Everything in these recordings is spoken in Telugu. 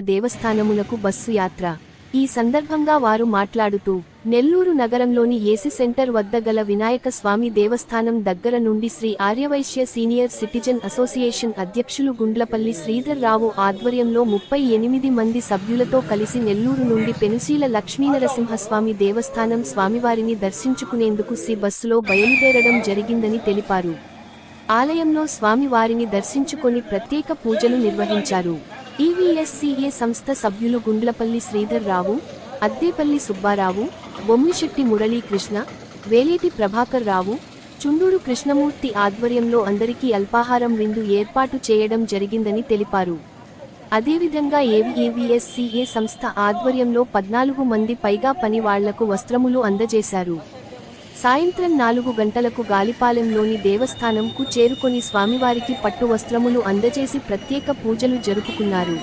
దేవస్థానములకు బస్సు యాత్ర. ఈ సందర్భంగా వారు మాట్లాడుతూ నెల్లూరు నగరంలోని ఏసీ సెంటర్ వద్ద గల వినాయక స్వామి దేవస్థానం దగ్గర నుండి Shri Aryavysya senior citizen association అధ్యక్షులు గుండ్లపల్లి శ్రీధర్ రావు ఆధ్వర్యంలో ముప్పై ఎనిమిది మంది సభ్యులతో కలిసి నెల్లూరు నుండి పెనుశీల లక్ష్మీనరసింహస్వామి దేవస్థానం స్వామివారిని దర్శించుకునేందుకు సి బస్సులో బయలుదేరడం జరిగిందని తెలిపారు. ఆలయంలో స్వామివారిని దర్శించుకొని ప్రత్యేక పూజలు నిర్వహించారు. ఈవీఎస్సీఏ సంస్థ సభ్యులు గుండ్లపల్లి శ్రీధర్ రావు అద్దేపల్లి సుబ్బారావు బొమ్మిశెట్టి మురళీకృష్ణ వేలేటి ప్రభాకర్ రావు చుండూరు కృష్ణమూర్తి ఆధ్వర్యంలో అందరికీ అల్పాహారం విందు ఏర్పాటు చేయడం జరిగిందని తెలిపారు. అదేవిధంగా ఏవిఏవిఎస్సీఏ సంస్థ ఆధ్వర్యంలో పద్నాలుగు మంది పైగా పని వాళ్ళకు వస్త్రములు అందజేశారు. సాయంత్రం నాలుగు గంటలకు గాలిపాలెంలోని దేవస్థానంకు చేరుకొని స్వామివారికి పట్టు వస్త్రములు అందజేసి ప్రత్యేక పూజలు జరుపుకున్నారు.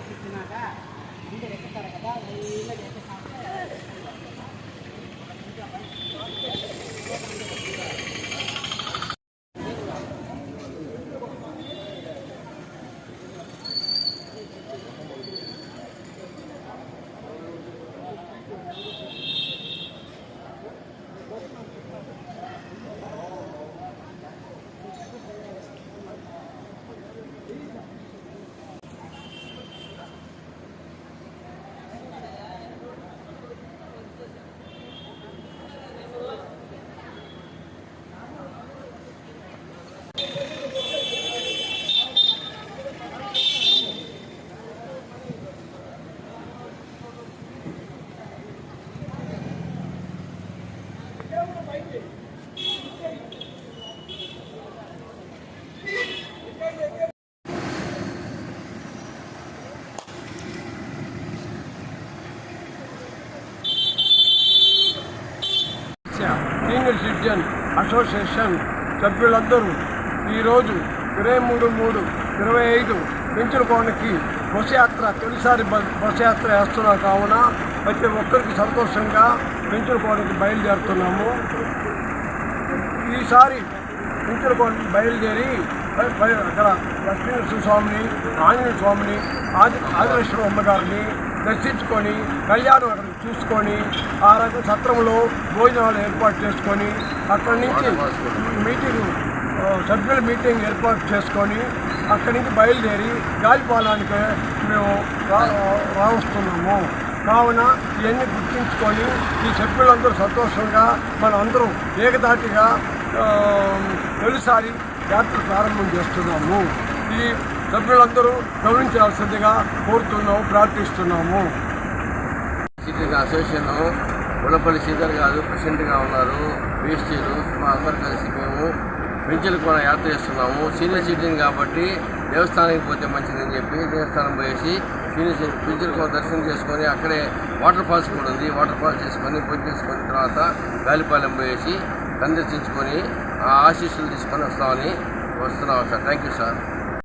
ಮಾಹಿತಿ ಇದ್ದಾಗ ಮುಂದೆ ಲೆಕ್ಕಾಚಾರ ಕದಾ ಎಲ್ಲ ಲೆಕ್ಕ సీనియర్ సిటిజన్ అసోసియేషన్ సభ్యులందరూ ఈరోజు ఇరవై మూడు మూడు ఇరవై ఐదు పెంచులకోనకి బస్ యాత్ర తొలిసారి బస్ యాత్ర వేస్తున్నాం కావున ప్రతి ఒక్కరికి సంతోషంగా పెంచులకోనకి బయలుదేరుతున్నాము. ఈసారి పెంచులకోనకి బయలుదేరి అక్కడ లక్ష్మీ స్వామిని ఆంజనేయ స్వామిని ఆది ఆదిలక్ష్మి అమ్మగారిని దర్శించుకొని కళ్యాణం అక్కడ చూసుకొని ఆ రకం సత్రంలో భోజనాలు ఏర్పాటు చేసుకొని అక్కడి నుంచి మీటింగ్ సభ్యుల మీటింగ్ ఏర్పాటు చేసుకొని అక్కడి నుంచి బయలుదేరి గాలిపాలానికి మేము రా రావస్తున్నాము. కావున ఇవన్నీ గుర్తుంచుకొని ఈ సభ్యులందరూ సంతోషంగా మన అందరం ఏకదాటిగా తొలిసారి యాత్ర ప్రారంభం చేస్తున్నాము. ఈ సభ్యులందరూ గమనించాల్సిందిగా కోరుతున్నాము ప్రార్థిస్తున్నాము. సీనియర్ అసోసియేషన్ గుణపల్లి శ్రీధర్ గారు ప్రెసిడెంట్గా ఉన్నారు. బీఎస్టీలు మా అందరూ కలిసి మేము పెంచలకు కూడా యాత్ర చేస్తున్నాము. సీనియర్ సిటిజన్ కాబట్టి దేవస్థానానికి పోతే మంచిదని చెప్పి దేవస్థానం పోయేసి సీనియర్ పెంచలకు దర్శనం చేసుకొని అక్కడే వాటర్ ఫాల్స్ కూడా ఉంది. వాటర్ ఫాల్స్ చేసుకొని పూజ చేసుకున్న తర్వాత గాలిపాలెం పోయేసి సందర్శించుకొని ఆ ఆశీస్సులు తీసుకొని వస్తామని వస్తున్నాం సార్. Thank you sir.